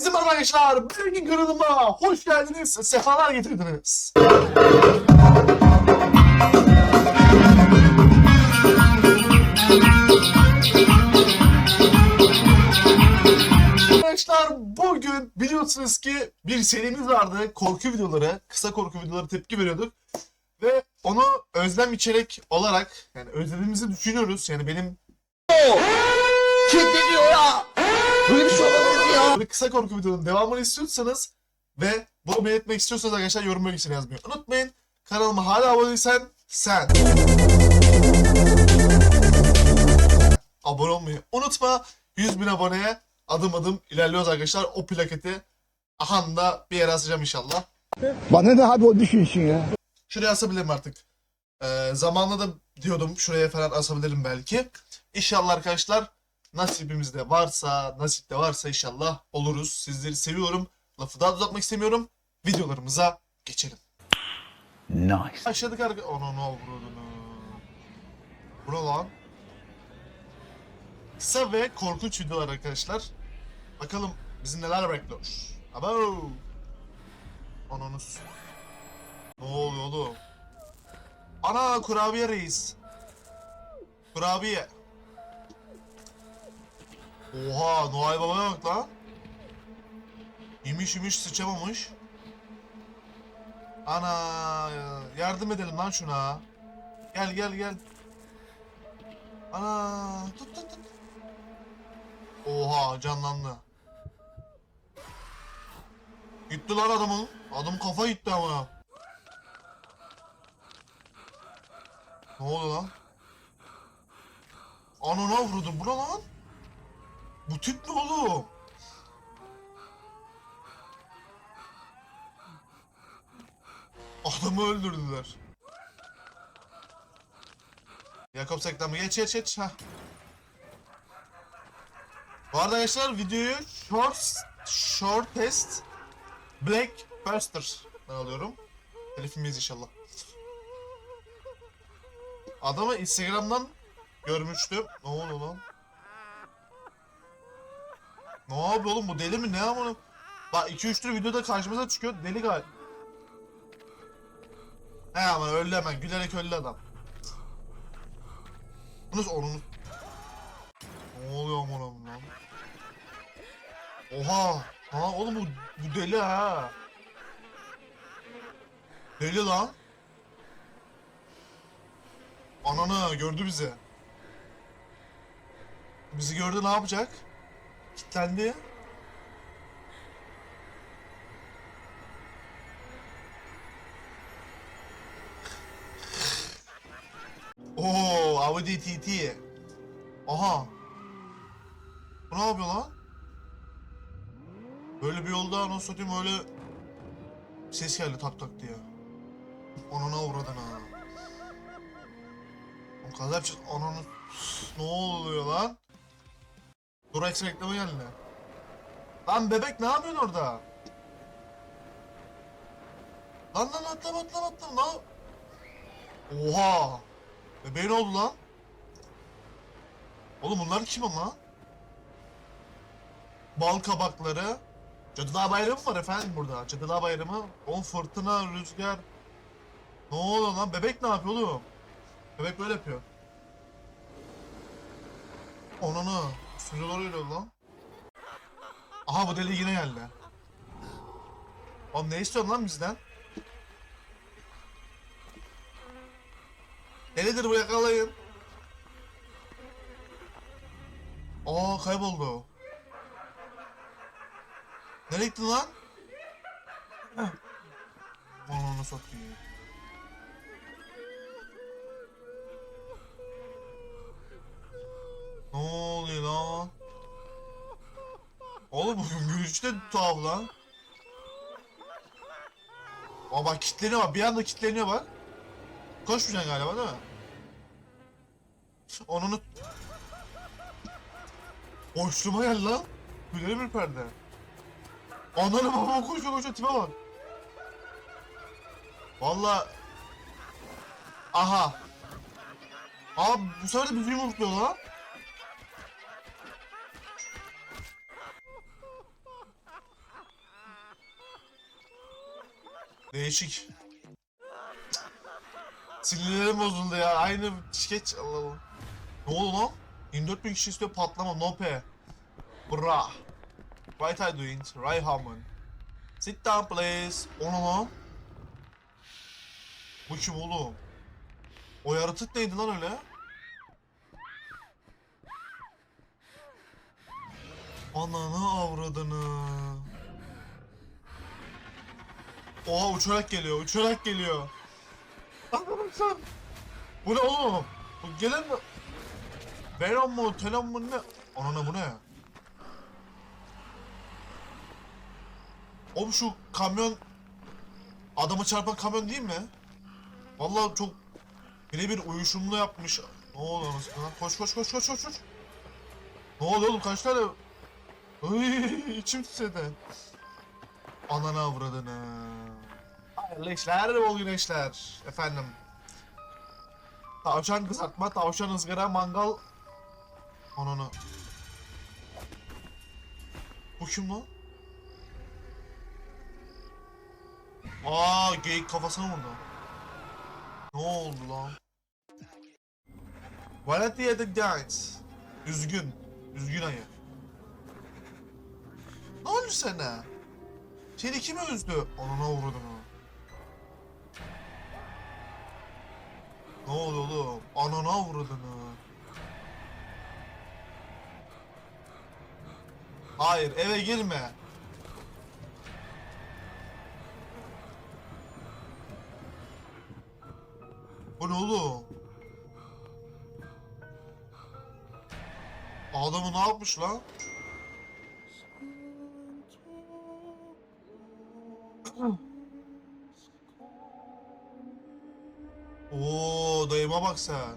Bizim arkadaşlar bugün kanalıma hoş geldiniz. Sefalar getirdiniz. Arkadaşlar bugün biliyorsunuz ki bir serimiz vardı. Korku videoları, kısa korku videoları tepki veriyorduk. Ve onu özlem içerik olarak yani özlediğimizi düşünüyoruz. Yani benim Kilitleniyor ya. Böyle bir şey olamaz ya. Böyle kısa korku videonun devamını istiyorsanız ve bunu belirtmek istiyorsanız arkadaşlar yorum bölgesine yazmayı unutmayın. Kanalıma hala abone değilsen sen. Abone olmayı unutma. 100 bin aboneye adım adım ilerliyoruz arkadaşlar. O plaketi aha da bir yere asacağım inşallah. Bana ne abi o düşünsün ya. Şuraya asabilirim artık. Ee, zamanla da diyordum şuraya falan asabilirim belki. İnşallah arkadaşlar nasibimizde varsa, nasipte varsa inşallah oluruz. Sizleri seviyorum. Lafı daha da uzatmak istemiyorum. Videolarımıza geçelim. Nice. Başladık arka... Ana ne oldu? Bu ne lan? Kısa ve korkunç videolar arkadaşlar. Bakalım bizi neler bekliyor. Abo! Ananız. Ne oluyor oğlum? Ana kurabiye reis. Kurabiye. Oha Noel Baba'ya bak lan. Yemiş yemiş sıçamamış. Ana yardım edelim lan şuna. Gel gel gel. Ana tut tut tut. Oha canlandı. Gitti lan adamın. Adam kafa gitti ama. Ne oldu lan? Anana vurdum. Bu ne lan? Bu tip ne oğlum? Adamı öldürdüler. Yakup Sektam'ı geç geç geç. Heh. Bu arada arkadaşlar videoyu short, short test Black Buster alıyorum. Telifimiz inşallah. Adamı Instagram'dan görmüştüm. Ne oldu lan? Ne yapıyor oğlum bu deli mi ne amına? Bak 2-3 tür videoda karşımıza çıkıyor. Deli galiba. He ama öldü hemen. Gülerek öldü adam. Bunu onun... Ne oluyor aman lan? Oha! Ha oğlum bu, bu deli ha. Deli lan. Ananı gördü bizi. Bizi gördü ne yapacak? Kitlendi. Oo, Audi TT. Aha. Bu ne yapıyor lan? Böyle bir yolda nasıl satayım öyle ses geldi tak tak diye. Anana uğradın ha. Kaza yapacağız. Ananı... Ne oluyor lan? Durex reklamı geldi. Lan bebek ne yapıyorsun orada? Lan lan atlama atlama atlama lan. Oha. Bebeğin ne oldu lan? Oğlum bunlar kim ama? Bal kabakları. Cadılar Bayramı var efendim burada. Cadılar Bayramı. On fırtına, rüzgar. Ne oluyor lan? Bebek ne yapıyor oğlum? Bebek böyle yapıyor. Onunu. Üstüne doğru geliyor lan. Aha bu deli yine geldi. Oğlum ne istiyorsun lan bizden? Delidir bu yakalayın. Aa kayboldu. Nereye gitti lan? Heh. Ananı satayım. Ne oluyor lan? Oğlum bugün gülüş tuhaf lan. Aa bak kitleniyor bak bir anda kitleniyor bak. Koşmayacaksın galiba değil mi? Onunu... Boşluğuma gel lan. Gülerim bir perde. Ananı babama koşuyor koşuyor tipe bak. Valla... Aha. Abi bu sefer de bizi yumrukluyor lan. Değişik. Sinirlerim bozuldu ya. Aynı skeç. Allah. Ne oldu lan? 24 bin kişi istiyor patlama. Nope. Bra. Right eye doing. Right Harmon. Sit down please. O ne lan? Bu kim oğlum? O yaratık neydi lan öyle? Ananı avradını. Oha uçarak geliyor, uçarak geliyor. Arkadaşlar. Bu ne oğlum? Bu gelen mi? Venom mu, Telon mu ne? Anana bu ne? Oğlum şu kamyon adamı çarpan kamyon değil mi? Vallahi çok birebir uyuşumlu yapmış. Ne oluyor anasını? Koş koş koş koş koş koş. Ne oluyor oğlum kaç tane? Ay içim titredi. Anana avradını. Hayırlı işler, bol güneşler. Efendim. Tavşan kızartma, tavşan ızgara, mangal. Ananı. Bu kim lan? Aa geyik kafasına vurdu. Ne oldu lan? Valentine the Giants. Üzgün. Üzgün ayı. Ne oldu sana? Seni kim üzdü? Anana uğradın ha. Ne oldu oğlum? Anana uğradın ha. Hayır eve girme. Bu ne oğlum? Adamı ne yapmış lan? Oo dayıma bak sen.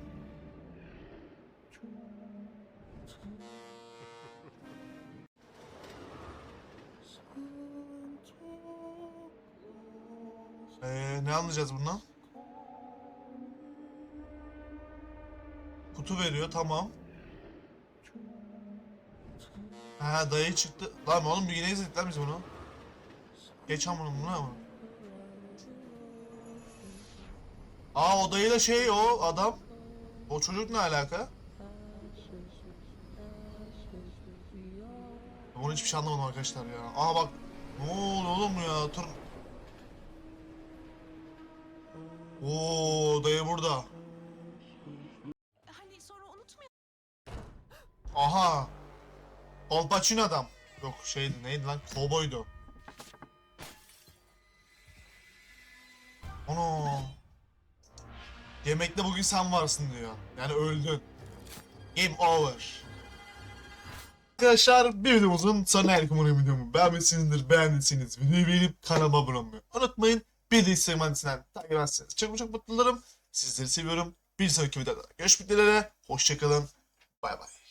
Ee, ne anlayacağız bundan? Kutu veriyor tamam. Ha dayı çıktı. Lan oğlum yine izledik lan biz bunu. Geç amına bunu ama. Aa o dayıyla şey o adam. O çocuk ne alaka? Onu hiçbir şey anlamadım arkadaşlar ya. Aha bak. Ne oluyor oğlum ya? Tır. Oo dayı burada. Hani sonra unutmayalım. Aha. Al Pacino adam. Yok şey neydi lan? Kovboydu. Ana. Yemekte bugün sen varsın diyor. Yani öldün. Game over. Arkadaşlar bir videomuzun sonuna geldik umarım videomu beğenmişsinizdir. Beğendiyseniz videoyu beğenip kanalıma abone olmayı unutmayın. Bir de Instagram adresinden takip ederseniz çok çok mutlu olurum. Sizleri seviyorum. Bir sonraki videoda görüşmek dileğiyle. Hoşçakalın. Bay bay.